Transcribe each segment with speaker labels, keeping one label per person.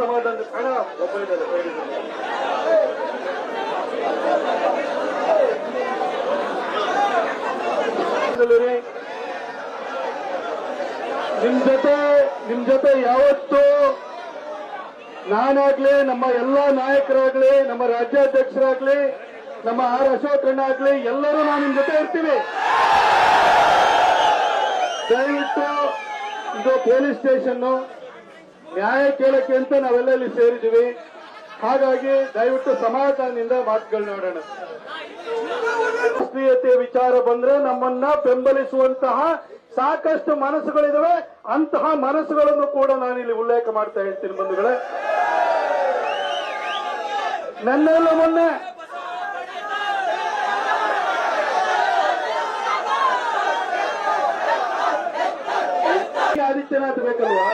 Speaker 1: ಸಮಾಧಾನ ನಿಮ್ ಜೊತೆ ನಿಮ್ ಜೊತೆ ಯಾವತ್ತು ನಾನಾಗ್ಲಿ, ನಮ್ಮ ಎಲ್ಲಾ ನಾಯಕರಾಗ್ಲಿ, ನಮ್ಮ ರಾಜ್ಯಾಧ್ಯಕ್ಷರಾಗ್ಲಿ, ನಮ್ಮ ಆರ್ ಅಶೋಕಣ್ಣ ಆಗ್ಲಿ, ಎಲ್ಲರೂ ನಾವು ನಿಮ್ ಜೊತೆ ಇರ್ತೀವಿ. ದಯವಿಟ್ಟು ಇದು ಪೊಲೀಸ್ ಸ್ಟೇಷನ್ ನ್ಯಾಯ ಕೇಳಕ್ಕೆ ಅಂತ ನಾವೆಲ್ಲ ಇಲ್ಲಿ ಸೇರಿದ್ದೀವಿ. ಹಾಗಾಗಿ ದಯವಿಟ್ಟು ಸಮಾಧಾನದಿಂದ ಮಾತುಗಳನ್ನಾಡೋಣ ರಾಷ್ಟ್ರೀಯತೆ ವಿಚಾರ ಬಂದ್ರೆ ನಮ್ಮನ್ನ ಬೆಂಬಲಿಸುವಂತಹ ಸಾಕಷ್ಟು ಮನಸ್ಸುಗಳಿದಾವೆ. ಅಂತಹ ಮನಸ್ಸುಗಳನ್ನು ಕೂಡ ನಾನು ಇಲ್ಲಿ ಉಲ್ಲೇಖ ಮಾಡ್ತಾ ಹೇಳ್ತೀನಿ ಬಂಧುಗಳೇ. ನನ್ನೆಲ್ಲ ಮೊನ್ನೆ ಆದಿತ್ಯನಾಥ್ ಬೇಕಲ್ವಾ?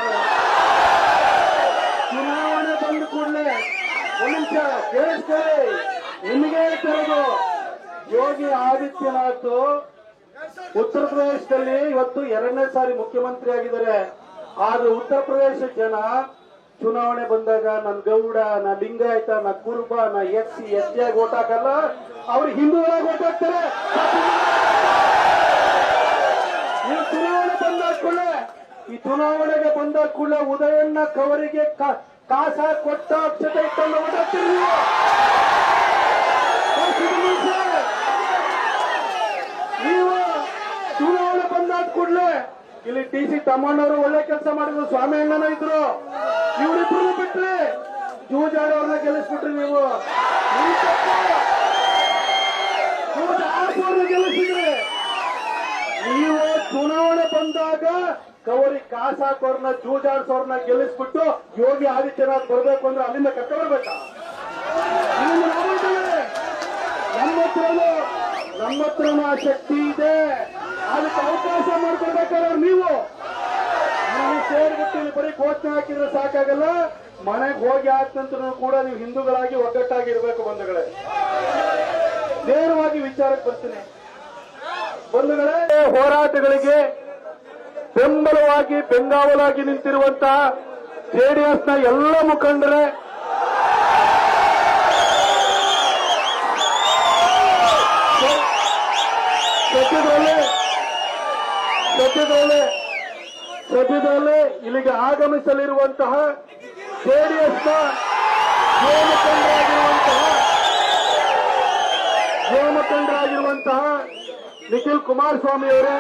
Speaker 1: ಬಂದ ಕೂಡಲೇ. ಒಂದ್ ಕೇಳಿಸ್ಕೊಳ್ಳಿ ನಿಮಗೆ ಹೇಳ್ತಿರೋದು ಯೋಗಿ ಆದಿತ್ಯನಾಥ್ ಉತ್ತರ ಪ್ರದೇಶದಲ್ಲಿ ಇವತ್ತು ಎರಡನೇ ಸಾರಿ ಮುಖ್ಯಮಂತ್ರಿ ಆಗಿದ್ದಾರೆ. ಆದ್ರೆ ಉತ್ತರ ಪ್ರದೇಶ ಜನ ಚುನಾವಣೆ ಬಂದಾಗ ನನ್ ಗೌಡ, ನಾ ಲಿಂಗಾಯತ, ನಾ ಕುರುಬ, ನಾ ಎಸ್ ಸಿ ಎಸ್ ಟಿ ಆಗಿ ಓಟ್ ಹಾಕಲ್ಲ. ಅವ್ರು ಹಿಂದೂಗಳಾಗಿ ಓಟ್ ಹಾಕ್ತಾರೆ. ಈ ಚುನಾವಣೆ ಬಂದ ಕೂಡಲೇ, ಈ ಚುನಾವಣೆಗೆ ಬಂದ ಕೂಡಲೇ ಉದಯಣ್ಣ ಕವರಿಗೆ ಕಾಸ ಕೊಟ್ಟ ಅಕ್ಷತೆ ಇಟ್ಟನ್ನು ಓಡಾಡ್ತೀರಿ ನೀವು. ಚುನಾವಣೆ ಬಂದಾದ ಕೂಡಲೇ ಇಲ್ಲಿ ಟಿ ಸಿ ತಮ್ಮಣ್ಣವರು ಒಳ್ಳೆ ಕೆಲಸ ಮಾಡಿದ್ರು, ಸ್ವಾಮಿ ಅಣ್ಣನ ಇದ್ರು ಇವರಿಬ್ರು ಬಿಟ್ರಿ ಜೂಜಾಡವ್ರನ್ನ ಗೆಲ್ಲಿಸ್ಬಿಟ್ರಿ ನೀವು ಗೆಲ್ಲಿಸಿದ್ರಿ ನೀವು ಚುನಾವಣೆ ಬಂದಾಗ ಕವರಿ ಕಾಸಾಕೋರ್ನ ಜೂಜಾಡ್ಸೋರ್ನ ಗೆಲ್ಲಿಸ್ಬಿಟ್ಟು ಯೋಗಿ ಆದಿತ್ಯನಾಥ್ ಬರ್ಬೇಕು ಅಂದ್ರೆ ಅಲ್ಲಿಂದ ಕಟ್ಟ ಬರ್ಬೇಕಾ. ನಮ್ಮ ಹತ್ರ ಆ ಶಕ್ತಿ ಇದೆ. ಅದಕ್ಕೆ ಅವಕಾಶ ಮಾಡ್ಕೊಡ್ಬೇಕಾದ್ರೆ ನೀವು. ನೀವು ಸೇರ್ಬಿಟ್ಟು ಇಲ್ಲಿ ಬರೀ ಘೋಷಣೆ ಹಾಕಿದ್ರೆ ಸಾಕಾಗಲ್ಲ. ಮನೆಗೆ ಹೋಗಿ ಆದ ಕೂಡ ನೀವು ಹಿಂದೂಗಳಾಗಿ ಒಗ್ಗಟ್ಟಾಗಿ ಇರಬೇಕು ಬಂಧುಗಳೇ. ನೇರವಾಗಿ ವಿಚಾರಕ್ಕೆ ಬರ್ತೀನಿ. ಬಂಧುಗಳೇ, ಹೋರಾಟಗಳಿಗೆ ಬೆಂಬಲವಾಗಿ, ಬೆಂಗಾವಲಾಗಿ ನಿಂತಿರುವಂತಹ ಜೆಡಿಎಸ್ನ ಎಲ್ಲ ಮುಖಂಡರೇ. ಸದ್ಯದಲ್ಲೇ ಸದ್ಯದಲ್ಲೇ ಇಲ್ಲಿಗೆ ಆಗಮಿಸಲಿರುವಂತಹ ಜೆಡಿಎಸ್ನ ಮುಖಂಡರಾಗಿರುವಂತಹ ಯುವ ಮುಖಂಡರಾಗಿರುವಂತಹ ನಿಖಿಲ್ ಕುಮಾರಸ್ವಾಮಿ ಅವರೇ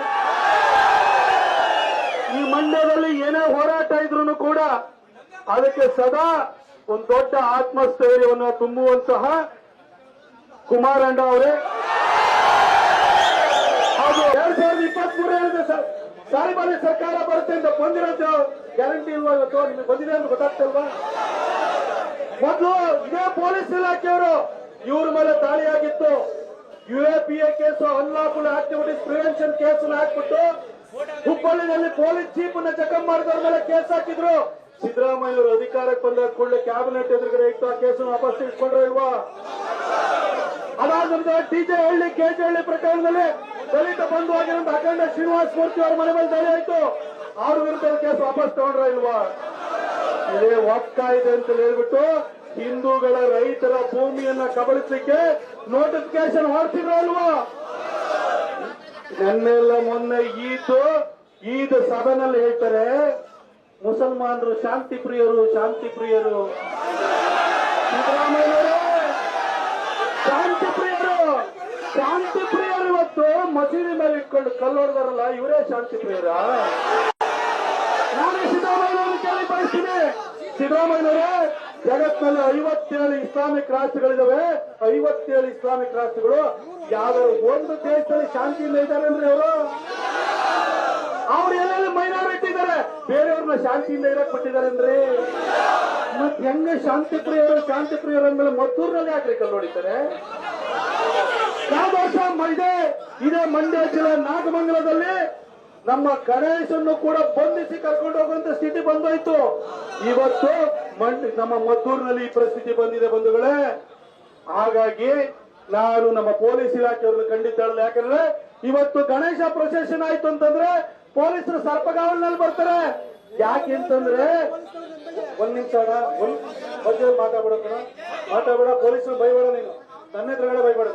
Speaker 1: ಈ ಮಂಡ್ಯದಲ್ಲಿ ಏನೇ ಹೋರಾಟ ಇದ್ರು ಕೂಡ ಅದಕ್ಕೆ ಸದಾ ಒಂದು ದೊಡ್ಡ ಆತ್ಮಸ್ಥೈರ್ಯವನ್ನು ತುಂಬುವಂತಹ ಕುಮಾರಣ್ಣ ಅವರೇ. ಹಾಗೂ ಎರಡ್ ಸಾವಿರದ ಇಪ್ಪತ್ತ್ ಮೂರನೇ ಸಾರಿ. ಬಾರಿ ಸರ್ಕಾರ ಬರುತ್ತೆ ಅಂತ ಬಂದಿರೋದು ಗ್ಯಾರಂಟಿ ಇಲ್ವಾ ಇವತ್ತು? ನಿಮಗೆ ಬಂದಿದೆ ಅಂತ ಗೊತ್ತಾಗ್ತಲ್ವಾ? ಮೊದಲು ಇದೇ ಪೊಲೀಸ್ ಇಲಾಖೆಯವರು ಇವ್ರ ಮೇಲೆ ದಾಳಿಯಾಗಿತ್ತು U A P A case unlawful activities prevention case ಹಾಕ್ಬಿಟ್ಟು ಹುಬ್ಬಳ್ಳಿನಲ್ಲಿ ಪೊಲೀಸ್ನ ಜಖಂ ಮಾಡಿದವ್ರ ಮೇಲೆ ಕೇಸ್ ಹಾಕಿದ್ರು. ಸಿದ್ದರಾಮಯ್ಯ ಅವರು ಅಧಿಕಾರಕ್ಕೆ ಬಂದ ಕೂಡಲೇ ಕ್ಯಾಬಿನೆಟ್ ಎದುರುಗಡೆ ಇಟ್ಟು ಆ ಕೇಸನ್ನು ವಾಪಸ್ ಇಟ್ಕೊಂಡ್ರೆ ಇಲ್ವಾ? ಅದಾದ ನಂತರ ಟಿಜೆ ಹಳ್ಳಿ ಕೆಜೆ ಹಳ್ಳಿ ಪ್ರಕರಣದಲ್ಲಿ ದಲಿತ ಬಂಧು ಆಗಿರುವಂತ ಅಖಂಡ ಶ್ರೀನಿವಾಸ ಮೂರ್ತಿ ಅವರ ಮನೆ ಮೇಲೆ ದಾಳಿ ಆಯ್ತು ಅವ್ರ ವಿರುದ್ಧ ಕೇಸ್ ವಾಪಸ್ ತಗೊಂಡ್ರ ಇಲ್ವಾ? ಇದೇ ಒಕ್ಕ ಇದೆ ಅಂತ ಹೇಳ್ಬಿಟ್ಟು ಹಿಂದೂಗಳ ರೈತರ ಭೂಮಿಯನ್ನ ಕಬಳಿಸಲಿಕ್ಕೆ ನೋಟಿಫಿಕೇಶನ್ ಹೊರಡ್ತಿದ್ರ ಅಲ್ವಾ ನೆನ್ನೆಲ್ಲ ಮೊನ್ನೆ ಈದು ಈದ್ ಸದನಲ್ಲಿ ಹೇಳ್ತಾರೆ, ಮುಸಲ್ಮಾನರು ಶಾಂತಿ ಪ್ರಿಯರು ಶಾಂತಿ ಪ್ರಿಯರು. ಶಾಂತಿ ಪ್ರಿಯರು ಶಾಂತಿ ಪ್ರಿಯರು ಇವತ್ತು ಮಸೀದಿ ಮೇಲೆ ಇಟ್ಕೊಂಡು ಕಲ್ಲೋಡ್ದಾರಲ್ಲ, ಇವರೇ ಶಾಂತಿ ಪ್ರಿಯರ? ನಾನು ಸಿದ್ದರಾಮಯ್ಯ ಕೇಳಿ ಬಯಸ್ತೀನಿ. ಸಿದ್ದರಾಮಯ್ಯನವರೇ ಜಗತ್ತಿನಲ್ಲಿ ಐವತ್ತೇಳು ಇಸ್ಲಾಮಿಕ್ ರಾಷ್ಟ್ರಗಳಿದಾವೆ ಐವತ್ತೇಳು ಇಸ್ಲಾಮಿಕ್ ರಾಷ್ಟ್ರಗಳು ಯಾವ್ದಾದ್ರು ಒಂದು ದೇಶದಲ್ಲಿ ಶಾಂತಿಯಿಂದ ಇದ್ದಾರೆ ಅಂದ್ರೆ ಅವರು ಅವ್ರು ಎಲ್ಲೆಲ್ಲಿ ಮೈನಾರಿಟಿ ಇದ್ದಾರೆ? ಬೇರೆಯವ್ರನ್ನ ಶಾಂತಿಯಿಂದ ಇರಕ್ ಬಿಟ್ಟಿದ್ದಾರೆ ಅಂದ್ರೆ? ಮತ್ ಹೆಂಗ ಶಾಂತಿ ಪ್ರಿಯರು ಶಾಂತಿ ಪ್ರಿಯರು ಅಂದ್ಮೇಲೆ ಮದ್ದೂರಿನಲ್ಲಿ ಯಾಕ್ರಿ ಕಲ್ಲು ಹೊಡಿತಾರೆ ಯಾವ ವರ್ಷ? ಇದೇ ಮಂಡ್ಯ ಜಿಲ್ಲೆ ನಾಗಮಂಗಲದಲ್ಲಿ ನಮ್ಮ ಗಣೇಶನ್ನು ಕೂಡ ಬಂಧಿಸಿ ಕರ್ಕೊಂಡು ಹೋಗುವಂತ ಸ್ಥಿತಿ ಬಂದೋಯ್ತು. ಇವತ್ತು ನಮ್ಮ ಮದ್ದೂರಿನಲ್ಲಿ ಈ ಪರಿಸ್ಥಿತಿ ಬಂದಿದೆ ಬಂಧುಗಳೇ. ಹಾಗಾಗಿ ನಾನು ನಮ್ಮ ಪೊಲೀಸ್ ಇಲಾಖೆಯವ್ರನ್ನ ಖಂಡಿತ ಯಾಕಂದ್ರೆ ಇವತ್ತು ಗಣೇಶ ಪ್ರೊಸೆಷನ್ ಆಯ್ತು ಅಂತಂದ್ರೆ ಪೊಲೀಸರು ಸರ್ಪಗಾವಲಿನಲ್ಲಿ ಬರ್ತಾರೆ. ಯಾಕೆ ಅಂತಂದ್ರೆ ಒಂದ್ ನಿಮಿಷ ಮಧ್ಯದಲ್ಲಿ ಮಾತಾಡ್ಬೇಡ ಮಾತಾಡ್ಬೇಡ, ಪೊಲೀಸರು ಬೈಬೇಡ ನೀನು. ನನ್ನ ಎದುರುಗಡೆ ಬೈಬೇಡ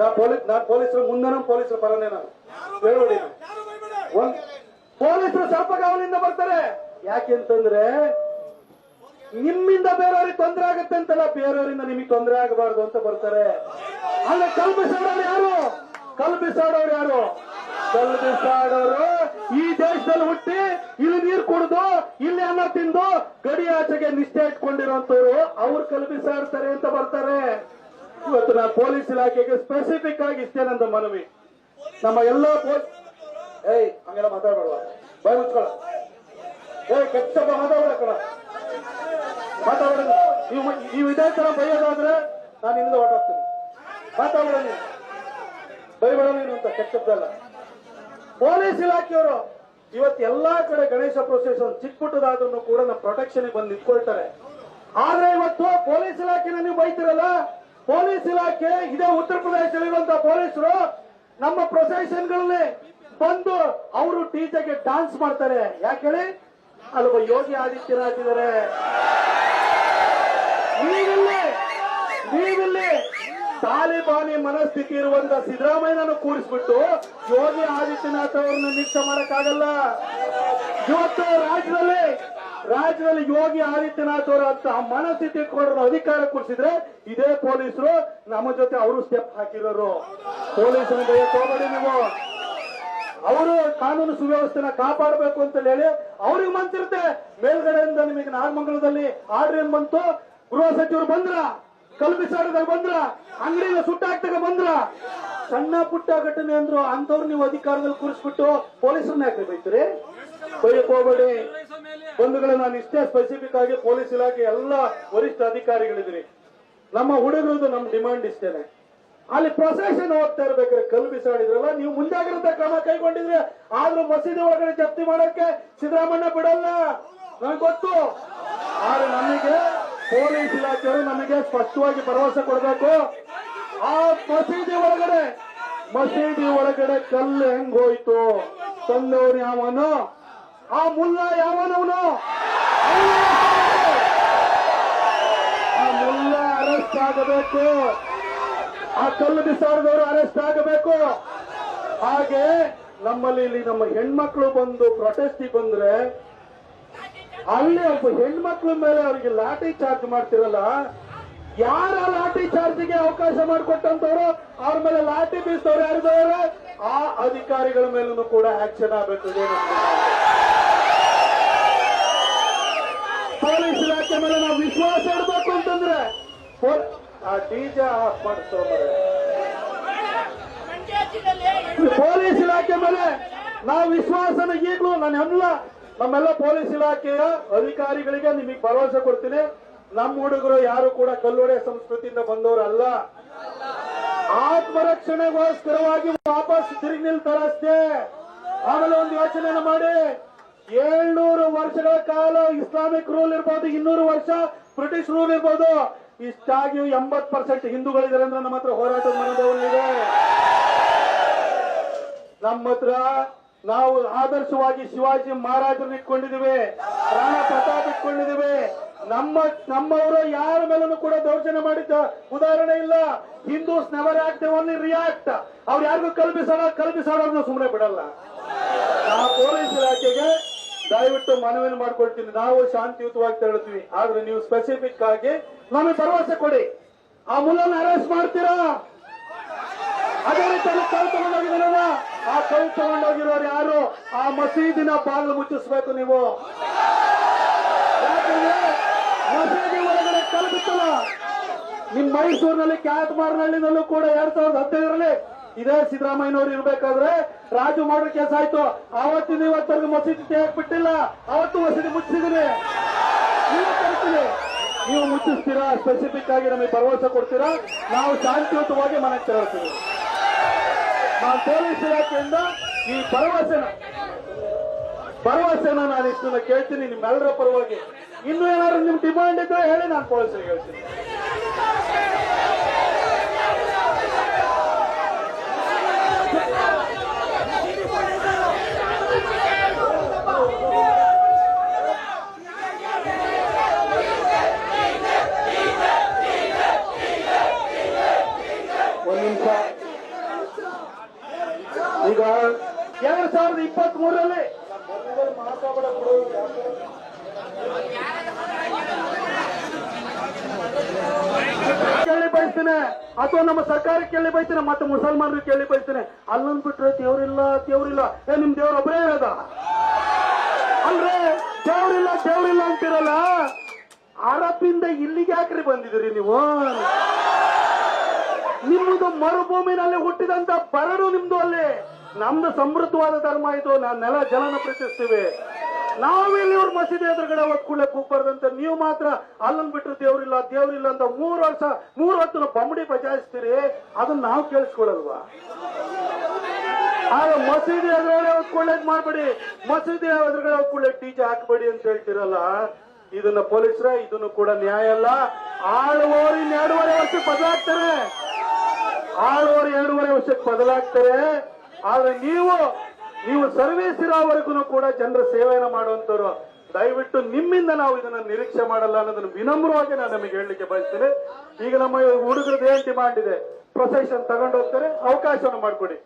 Speaker 1: ನಾ ಪೊಲೀಸ್ ನಾ ಪೊಲೀಸರು ಮುಂದನೂ ಪೊಲೀಸರು ಪರನೇ ನಾನು. ಪೊಲೀಸರು ಸ್ವಲ್ಪ ಕಾವಲಿಂದ ಬರ್ತಾರೆ. ಯಾಕೆಂತಂದ್ರೆ ನಿಮ್ಮಿಂದ ಬೇರೆಯವ್ರಿಗೆ ತೊಂದರೆ ಆಗುತ್ತೆ ಅಂತಲ್ಲ, ಬೇರೆಯವರಿಂದ ನಿಮಗೆ ತೊಂದರೆ ಆಗಬಾರ್ದು ಅಂತ ಬರ್ತಾರೆ. ಅಲ್ಲ ಕಲ್ಪಿಸಾಡೋರು ಯಾರು? ಕಲ್ಪಿಸೋಡವ್ರು ಯಾರು? ಕಲ್ಪಿಸಾಡೋರು ಈ ದೇಶದಲ್ಲಿ ಹುಟ್ಟಿ ಇಲ್ಲಿ ನೀರು ಕುಡಿದು, ಇಲ್ಲಿ ಅನ್ನ ತಿಂದು, ಗಡಿ ಆಚೆಗೆ ನಿಷ್ಠೆ ಇಟ್ಕೊಂಡಿರುವಂತವ್ರು ಅವ್ರು ಕಲ್ಪಿಸಾಡ್ತಾರೆ ಅಂತ ಬರ್ತಾರೆ. ಇವತ್ತು ನಾನು ಪೊಲೀಸ್ ಇಲಾಖೆಗೆ ಸ್ಪೆಸಿಫಿಕ್ ಆಗಿ ಇಷ್ಟೇ ಮನವಿ. ನಮ್ಮ ಎಲ್ಲ ಏಯ್, ಹಂಗೆಲ್ಲ ಮಾತಾಡ್ಬೇಡುವ? ಬಾಯ್ ಮುಚ್ಕೊಳ ಏಯ್, ಕೆಟ್ಟ ಮಾತಾಡ್ಬೇಡ ಕಣ. ನೀವು ನೀವು ಇದೇ ತರ ಬೈಯೋದಾದ್ರೆ ನಾನು ಇಲ್ಲಿಂದ ಹೊರಟೋಗ್ತೀನಿ. ಮಾತಾಡೋಣ ನೀನು. ಬೈಬೇಡ ನೀನು ಅಂತ ಕೆಟ್ಟದ್ದಲ್ಲ ಪೊಲೀಸ್ ಇಲಾಖೆಯವರು ಇವತ್ತು ಎಲ್ಲಾ ಕಡೆ ಗಣೇಶ ಪ್ರೊಸೆಷನ್ ಚಿಕ್ಕ ಪುಟ್ಟದಾದ್ರೂ ಕೂಡ ನಮ್ಮ ಪ್ರೊಟೆಕ್ಷನ್ ಬಂದು ನಿಂತ್ಕೊಳ್ತಾರೆ. ಆದ್ರೆ ಇವತ್ತು ಪೊಲೀಸ್ ಇಲಾಖೆನ ನೀವು ಬೈತಿರಲ್ಲ? ಪೊಲೀಸ್ ಇಲಾಖೆ, ಇದೇ ಉತ್ತರ ಪ್ರದೇಶದಲ್ಲಿರುವಂತಹ ಪೊಲೀಸರು ನಮ್ಮ ಪ್ರೊಸೆಷನ್ಗಳಲ್ಲಿ ಬಂದು ಅವರು ಟೀಚರ್ಗೆ ಡಾನ್ಸ್ ಮಾಡ್ತಾರೆ. ಯಾಕೆ ಹೇಳಿ? ಅಲ್ಲೊಬ್ಬ ಯೋಗಿ ಆದಿತ್ಯನಾಥ್ ಇದ್ದಾರೆ. ನೀವಿಲ್ಲಿ ನೀವಿಲ್ಲಿ ತಾಲಿಬಾನಿ ಮನಸ್ಥಿತಿ ಇರುವಂತ ಸಿದ್ದರಾಮಯ್ಯನನ್ನು ಕೂರಿಸ್ಬಿಟ್ಟು ಯೋಗಿ ಆದಿತ್ಯನಾಥ್ ಅವರನ್ನ ನಿಕ್ಷ ಮಾಡಕ್ಕಾಗಲ್ಲ. ಇವತ್ತು ರಾಜ್ಯದಲ್ಲಿ ರಾಜ್ಯದಲ್ಲಿ ಯೋಗಿ ಆದಿತ್ಯನಾಥ್ ಅವರ ಮನಸ್ಥಿತಿ ಇಟ್ಕೊಂಡ್ರ ಅಧಿಕಾರ ಕೂರಿಸಿದ್ರೆ ಇದೇ ಪೊಲೀಸರು ನಮ್ಮ ಜೊತೆ ಅವರು ಸ್ಟೆಪ್ ಹಾಕಿರೋರು. ಪೊಲೀಸರು ಹೋಗಬೇಡಿ ನೀವು? ಅವರು ಕಾನೂನು ಸುವ್ಯವಸ್ಥೆನ ಕಾಪಾಡಬೇಕು ಅಂತ ಹೇಳಿ ಅವ್ರಿಗೆ ಮಂತಿರುತ್ತೆ ಮೇಲ್ಗಡೆಯಿಂದ ನಿಮಗೆ ನಾಗಮಂಗಲದಲ್ಲಿ ಆರ್ಡರ್ ಏನ್ ಬಂತು? ಗೃಹ ಸಚಿವರು ಬಂದ್ರ? ಕಲ್ಪಿಸಾಡದಾಗ ಬಂದ್ರ? ಅಂಗಡಿನ ಸುಟ್ಟಾಕ್ದಾಗ ಬಂದ್ರ? ಸಣ್ಣ ಪುಟ್ಟ ಘಟನೆ ಅಂದ್ರು ಅಂತವ್ರು ನೀವು ಅಧಿಕಾರದಲ್ಲಿ ಕೂರಿಸ್ಬಿಟ್ಟು ಪೊಲೀಸರನ್ನ ಯಾಕೆ ಬೈತೀರಿ? ಬೈಯಕ್ ಹೋಗ್ಬೇಡಿ. ನಾನು ಇಷ್ಟೇ ಸ್ಪೆಸಿಫಿಕ್ ಆಗಿ ಪೊಲೀಸ್ ಇಲಾಖೆ ಎಲ್ಲ ವರಿಷ್ಠ ಅಧಿಕಾರಿಗಳಿದ್ರಿ ನಮ್ಮ ಹುಡುಗರದು ನಮ್ ಡಿಮಾಂಡ್ ಇಷ್ಟೇನೆ. ಅಲ್ಲಿ ಪ್ರೊಸೆಷನ್ ಹೋಗ್ತಾ ಇರ್ಬೇಕಾದ್ರೆ ಕಲ್ಲು ಬಿಸಾಡಿದ್ರಲ್ಲ, ನೀವು ಮುಂಜಾಗ್ರತೆ ಕ್ರಮ ಕೈಗೊಂಡಿದ್ರೆ ಆದ್ರೂ ಮಸೀದಿ ಒಳಗಡೆ ಜಪ್ತಿ ಮಾಡಕ್ಕೆ ಸಿದ್ದರಾಮಣ್ಣ ಬಿಡಲ್ಲ. ನನಗೆ ಗೊತ್ತು. ಆದ್ರೆ ನಮಗೆ ಪೊಲೀಸ್ ಇಲಾಖೆಯವರು ನಮಗೆ ಸ್ಪಷ್ಟವಾಗಿ ಭರವಸೆ ಕೊಡಬೇಕು. ಆ ಮಸೀದಿ ಒಳಗಡೆ ಮಸೀದಿ ಒಳಗಡೆ ಕಲ್ಲು ಹೆಂಗ್ ಹೋಯ್ತು ತಂದವ್ರು ಯಾವನು? ಆ ಮುಲ್ಲ ಯಾವನವನು ಆ ಮುಲ್ಲ ಅರೆಸ್ಟ್ ಆಗಬೇಕು. ಆ ಕಲ್ಲು ಬಿಸಾಡಿದವರು ಅರೆಸ್ಟ್ ಆಗಬೇಕು. ಹಾಗೆ ನಮ್ಮಲ್ಲಿ ಇಲ್ಲಿ ನಮ್ಮ ಹೆಣ್ಮಕ್ಳು ಬಂದು ಪ್ರೊಟೆಸ್ಟ್ ಬಂದ್ರೆ, ಅಲ್ಲಿ ಒಬ್ಬ ಹೆಣ್ಮಕ್ಳ ಮೇಲೆ ಅವರಿಗೆ ಲಾಠಿ ಚಾರ್ಜ್ ಮಾಡ್ತಿರಲ್ಲ, ಯಾರ ಲಾಠಿ ಚಾರ್ಜ್ಗೆ ಅವಕಾಶ ಮಾಡಿಕೊಟ್ಟಂತವ್ರು, ಅವ್ರ ಮೇಲೆ ಲಾಠಿ ಬೀಸವ್ರು ಯಾರಿದವರು ಆ ಅಧಿಕಾರಿಗಳ ಮೇಲೂ ಕೂಡ ಆಕ್ಷನ್ ಆಗಬೇಕು ಪೊಲೀಸ್ ಇಲಾಖೆ ಮೇಲೆ ನಾವು ವಿಶ್ವಾಸ ಇಡಬೇಕು ಅಂತಂದ್ರೆ ಆ ಡಿಜೆ ಆಫ್ ಮಾಡಿಸ್ತಾರೆ ಪೊಲೀಸ್ ಇಲಾಖೆ ಮೇಲೆ ನಾವು ವಿಶ್ವಾಸನ ಈಗಲೂ ನಾನು ಎಲ್ಲ ನಮ್ಮೆಲ್ಲ ಪೊಲೀಸ್ ಇಲಾಖೆಯ ಅಧಿಕಾರಿಗಳಿಗೆ ನಿಮಗೆ ಭರವಸೆ ಕೊಡ್ತೀನಿ. ನಮ್ಮ ಹುಡುಗರು ಯಾರು ಕೂಡ ಕಲ್ಲೊಡೆ ಸಂಸ್ಕೃತಿಯಿಂದ ಬಂದವರು ಅಲ್ಲ ಆತ್ಮರಕ್ಷಣೆಗೋಸ್ಕರವಾಗಿ ವಾಪಸ್ ತಿರುಗಿ ನಿಲ್ತಾರಷ್ಟೇ ಆಮೇಲೆ ಒಂದು ಯೋಚನೆ ಮಾಡಿ. ಏಳ್ನೂರು ವರ್ಷಗಳ ಕಾಲ ಇಸ್ಲಾಮಿಕ್ ರೂಲ್ ಇರ್ಬೋದು, ಇನ್ನೂರು ವರ್ಷ ಬ್ರಿಟಿಷ್ ರೂಲ್ ಇರ್ಬೋದು. ಇಷ್ಟಾಗಿ ಎಂಬತ್ ಪರ್ಸೆಂಟ್ ಹಿಂದೂಗಳಿದ್ದಾರೆ ಅಂದ್ರೆ ನಮ್ಮ ಹತ್ರ ಹೋರಾಟದ ಮನೋಭಾವನೆ ನಮ್ಮ ಹತ್ರ ನಾವು ಆದರ್ಶವಾಗಿ ಶಿವಾಜಿ ಮಹಾರಾಜರನ್ನ ಇಟ್ಕೊಂಡಿದ್ದೀವಿ ಪ್ರಾಣ ಪ್ರತಾಪ್ ಇಟ್ಕೊಂಡಿದ್ದೀವಿ. ನಮ್ಮ, ನಮ್ಮವರು ಯಾರ ಮೇಲೂ ಕೂಡ ದೌರ್ಜನ್ಯ ಮಾಡಿದ್ದ ಉದಾಹರಣೆ ಇಲ್ಲ. Hindus never act only react ಅವ್ರು ಯಾರಿಗೂ ಕಲ್ಪಿಸೋಣ ಕಲ್ಪಿಸೋಣ ಸುಮ್ಮನೆ ಬಿಡಲ್ಲ. ಆ ಪೊಲೀಸ್ ಇಲಾಖೆಗೆ ದಯವಿಟ್ಟು ಮನವಿಯನ್ನು ಮಾಡ್ಕೊಳ್ತೀನಿ. ನಾವು ಶಾಂತಿಯುತವಾಗಿ ತೆರಳುತ್ತೀವಿ. ಆದ್ರೆ ನೀವು ಸ್ಪೆಸಿಫಿಕ್ ಆಗಿ ನಮಗೆ ಭರವಸೆ ಕೊಡಿ. ಆ ಮುಲ್ಲನ್ನು ಅರೆಸ್ಟ್ ಮಾಡ್ತೀರಾ? ಅದೇ ರೀತಿಯಲ್ಲಿ ಕೈ ತಗೊಂಡೋಗಿದಾರಲ್ಲ ಆ ಕೈ ತಗೊಂಡೋಗಿರೋರು ಯಾರು? ಆ ಮಸೀದಿನ ಬಾಗಿಲು ಮುಚ್ಚಿಸ್ಬೇಕು ನೀವು. ಮಸೀದಿ ಒಳಗಡೆ ಕಲ್ಪಿಸಲ್ಲ ನಿಮ್ ಮೈಸೂರಿನಲ್ಲಿ ಕ್ಯಾತ್ಮಾರ್ನಹಳ್ಳಿನಲ್ಲೂ ಕೂಡ ಎರಡ್ ಸಾವಿರದ ಹದಿನೈದರಲ್ಲಿ ಇದೇ ಸಿದ್ದರಾಮಯ್ಯನವ್ರು ಇರ್ಬೇಕಾದ್ರೆ ರಾಜು ಮಾಡೋ ಕೆಲಸ ಆಯ್ತು. ಆವತ್ತಿನ ಇವತ್ತರೆಗೂ ಮಸೀದಿ ತೆಗೆಯಕ್ ಬಿಟ್ಟಿಲ್ಲ. ಅವತ್ತು ಮಸೀದಿ ಮುಚ್ಚಿದೀನಿ ನೀವು ನೀವು ಮುಚ್ಚಿಸ್ತೀರಾ? ಸ್ಪೆಸಿಫಿಕ್ ಆಗಿ ನಮಗೆ ಭರವಸೆ ಕೊಡ್ತೀರಾ? ನಾವು ಶಾಂತಿಯುತವಾಗಿ ಮನೆಗೆ ತೆರಳ್ತೀವಿ. ನಾನು ಪೊಲೀಸ್ ಇಲಾಖೆಯಿಂದ ಈ ಭರವಸೆನ ಭರವಸೆನ ನಾನು ಇಷ್ಟನ್ನ ಕೇಳ್ತೀನಿ. ನಿಮ್ಮೆಲ್ಲರ ಪರವಾಗಿ. ಇನ್ನು ಏನಾದ್ರು ನಿಮ್ ಡಿಮಾಂಡ್ ಇದ್ರೆ ಹೇಳಿ, ನಾನು ಪೊಲೀಸರಿಗೆ ಹೇಳ್ತೀನಿ. ಬಯಸ್ತೇನೆ ಅಥವಾ ನಮ್ಮ ಸರ್ಕಾರ ಕೇಳಿ ಬಯಸ್ತೇನೆ ಮತ್ತೆ ಮುಸಲ್ಮಾನರು ಕೇಳಿ ಬಯಸ್ತೇನೆ ಅಲ್ಲೊಂದ್ ಬಿಟ್ರೆ ದೇವ್ರಿಲ್ಲ ದೇವ್ರಿಲ್ಲ. ಏ, ನಿಮ್ ದೇವ್ರ ಒಬ್ಬರೇ ಇರೋದ? ಅಲ್ರೇ, ದೇವ್ರಿಲ್ಲ ದೇವ್ರಿಲ್ಲ ಅಂತಿರಲ್ಲ? ಅರಬಿಂದ ಇಲ್ಲಿಗೆ ಯಾಕ್ರಿ ಬಂದಿದ್ರಿ ನೀವು? ನಿಮ್ಮದು ಮರುಭೂಮಿನಲ್ಲಿ ಹುಟ್ಟಿದಂತ ಬರಡು ನಿಮ್ದು ಅಲ್ಲಿ. ನಮ್ದು ಸಮೃದ್ಧವಾದ ಧರ್ಮ ಇದು. ನಾನ್ ನೆಲ ಜಲನ ಪ್ರೀತಿಸ್ತೀವಿ ನಾವಿಲ್ಲಿ ಇವ್ರ ಮಸೀದಿ ಎದುರುಗಡೆ ಒತ್ಕೊಳ್ಳೆ ಕೂಗ್ಬಾರ್ದಂತ. ನೀವು ಮಾತ್ರ ಅಲ್ಲನ್ ಬಿಟ್ಟರೆ ದೇವ್ರಿಲ್ಲ ದೇವ್ರಿಲ್ಲ ಅಂತ ಮೂರು ವರ್ಷ, ಮೂರು ಹೊತ್ತು ಬಂಬಡಿ ಬಜಾಯಿಸ್ತೀರಿ. ಅದನ್ನ ನಾವು ಕೇಳಿಸ್ಕೊಳಲ್ವಾ ಆಗ ಮಸೀದಿ ಎದುರುಗಡೆ ಒತ್ಕೊಳ್ಳೇದ್ ಮಾಡ್ಬೇಡಿ. ಮಸೀದಿ ಎದುರುಗಡೆ ಒತ್ಕೊಳ್ಳೆ ಟೀಚೆ ಹಾಕ್ಬೇಡಿ ಅಂತ ಹೇಳ್ತಿರಲ್ಲ? ಇದನ್ನ ಪೊಲೀಸರ, ಇದನ್ನು ಕೂಡ ನ್ಯಾಯ ಅಲ್ಲ. ಆಳುವವರು ಎರಡೂವರೆ ವರ್ಷಕ್ಕೆ ಬದಲಾಗ್ತಾರೆ. ಆಳುವವರು ಎರಡೂವರೆ ವರ್ಷಕ್ಕೆ ಬದಲಾಗ್ತಾರೆ. ಆದ್ರೆ ನೀವು ನೀವು ಸರ್ವಿಸ್ ಇರೋವರೆಗೂ ಕೂಡ ಜನರ ಸೇವೆಯನ್ನು ಮಾಡುವಂತವ್ರು ದಯವಿಟ್ಟು ನಿಮ್ಮಿಂದ ನಾವು ಇದನ್ನ ನಿರೀಕ್ಷೆ ಮಾಡಲ್ಲ ಅನ್ನೋದನ್ನ ವಿನಮ್ರವಾಗಿ ನಾನು ನಿಮಗೆ ಹೇಳಲಿಕ್ಕೆ ಬಯಸ್ತೇನೆ. ಈಗ ನಮ್ಮ ಹುಡುಗರದ್ದು ಏನ್ ಡಿಮಾಂಡ್ ಇದೆ? ಪ್ರೊಸೆಷನ್ ತಗೊಂಡು ಹೋಗ್ತಾರೆ, ಅವಕಾಶವನ್ನು ಮಾಡಿಕೊಡಿ.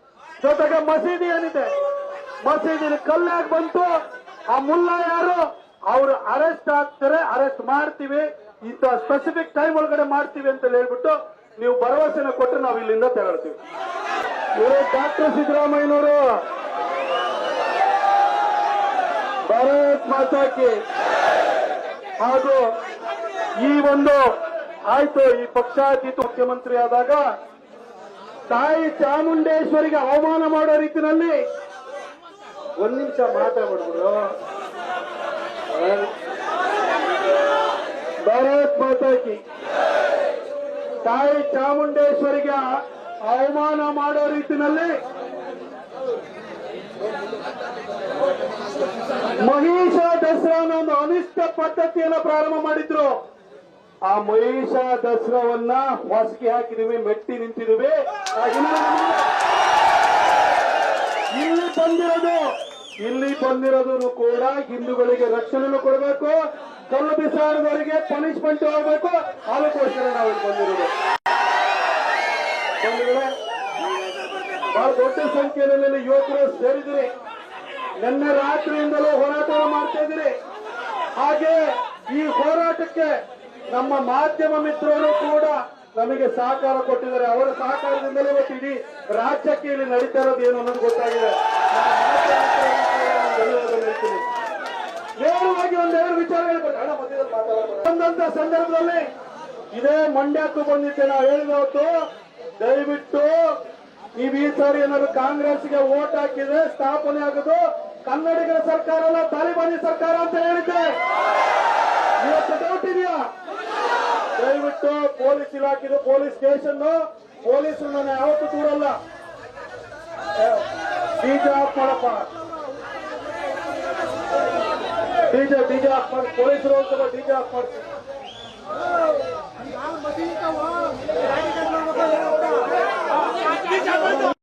Speaker 1: ಜೊತೆಗೆ ಮಸೀದಿ ಏನಿದೆ? ಮಸೀದಿ ಕಲ್ಲಾಗಿ ಬಂತು. ಆ ಮುಲ್ಲಾ ಯಾರು? ಅವರು ಅರೆಸ್ಟ್ ಆಗ್ತಾರೆ ಅರೆಸ್ಟ್ ಮಾಡ್ತೀವಿ. ಇಂಥ ಸ್ಪೆಸಿಫಿಕ್ ಟೈಮ್ ಒಳಗಡೆ ಮಾಡ್ತೀವಿ ಅಂತ ಹೇಳ್ಬಿಟ್ಟು ನೀವು ಭರವಸೆನ ಕೊಟ್ಟರೆ ನಾವು ಇಲ್ಲಿಂದ ತೆರಳ್ತೀವಿ ಡಾಕ್ಟರ್ ಸಿದ್ದರಾಮಯ್ಯನವರು ಮಾತಾಕಿ ಹಾಗೂ ಈ ಒಂದು ಆಯ್ತು, ಈ ಪಕ್ಷಾತೀತ ಮುಖ್ಯಮಂತ್ರಿ ಆದಾಗ ತಾಯಿ ಚಾಮುಂಡೇಶ್ವರಿಗೆ ಅವಮಾನ ಮಾಡೋ ರೀತಿನಲ್ಲಿ ಒಂದ್ ನಿಮಿಷ ಮಾತಾಡ್ಬಿಡ್ರು ಭಾರತ್ ಮಾತಾಕಿ ತಾಯಿ ಚಾಮುಂಡೇಶ್ವರಿಗೆ ಅವಮಾನ ಮಾಡೋ ರೀತಿನಲ್ಲಿ ಮಹಿಷ ದಸರಾನ ಒಂದು ಅನಿಷ್ಟ ಪದ್ಧತಿಯನ್ನು ಪ್ರಾರಂಭ ಮಾಡಿದ್ರು. ಆ ಮಹಿಷ ದಸರಾವನ್ನ ಹೊಸಕಿ ಹಾಕಿದಿವಿ ಮೆಟ್ಟಿ ನಿಂತಿದ್ವಿ ಇಲ್ಲಿ ಬಂದಿರೋದು. ಇಲ್ಲಿ ಬಂದಿರೋದನ್ನು ಕೂಡ ಹಿಂದೂಗಳಿಗೆ ರಕ್ಷಣೆಯನ್ನು ಕೊಡಬೇಕು. ಕಲ್ಲು ಬಿಸಾಡುವವರಿಗೆ ಪನಿಷ್ಮೆಂಟ್ ಆಗಬೇಕು. ಅದಕ್ಕೋಸ್ಕರ ನಾವು ಬಂದಿರೋದು. ಬಹಳ ದೊಡ್ಡ ಸಂಖ್ಯೆಯಲ್ಲಿ ಯುವಕರು ಸೇರಿದಿರಿ ನಿನ್ನೆ ರಾತ್ರಿಯಿಂದಲೂ ಹೋರಾಟ ಮಾಡ್ತಾ ಹಾಗೆ ಈ ಹೋರಾಟಕ್ಕೆ ನಮ್ಮ ಮಾಧ್ಯಮ ಮಿತ್ರರು ಕೂಡ ನಮಗೆ ಸಹಕಾರ ಕೊಟ್ಟಿದ್ದಾರೆ. ಅವರ ಸಹಕಾರದಿಂದಲೇ ಇವತ್ತು ಇಡೀ ರಾಜ್ಯಕ್ಕೆ ಇಲ್ಲಿ ನಡೀತಾ ಇರೋದು ಏನು ಅನ್ನೋದು ಗೊತ್ತಾಗಿದೆ. ನೇರವಾಗಿ ಒಂದೆರಡು ಮಾತಾಡೋಣ. ಬಂದಂತ ಸಂದರ್ಭದಲ್ಲಿ ಇದೇ ಮಂಡ್ಯಕ್ಕೂ ಬಂದಿದ್ದೆ. ನಾವು ಹೇಳಿದ ಹೊತ್ತು ದಯವಿಟ್ಟು ಈ ಸಾರಿ ಏನಾದ್ರು ಕಾಂಗ್ರೆಸ್ಗೆ ವೋಟ್ ಹಾಕಿದ್ರೆ ಸ್ಥಾಪನೆ ಆಗೋದು ಕನ್ನಡಿಗರ ಸರ್ಕಾರ ಅಲ್ಲ, ತಾಲಿಬಾನಿ ಸರ್ಕಾರ ಅಂತ ಹೇಳಿದ್ದೆ. ಇವತ್ತು ಡೌಟ್ ಇದೆಯಾ? ದಯವಿಟ್ಟು ಪೊಲೀಸ್ ಇಲಾಖೆದು, ಪೊಲೀಸ್ ಸ್ಟೇಷನ್ ಪೊಲೀಸ್ ನಾನು ಯಾವತ್ತೂ ದೂರಲ್ಲ. ಬೀಜ ಮಾಡಪ್ಪ. ಡಿಜೆ ಡಿಜೆ ಆಫ್ ಪೊಲೀಸರು ಅಂತ ಡಿಜೆ ಆಫ್ ಮಾಡ್ತೀನಿ 加关注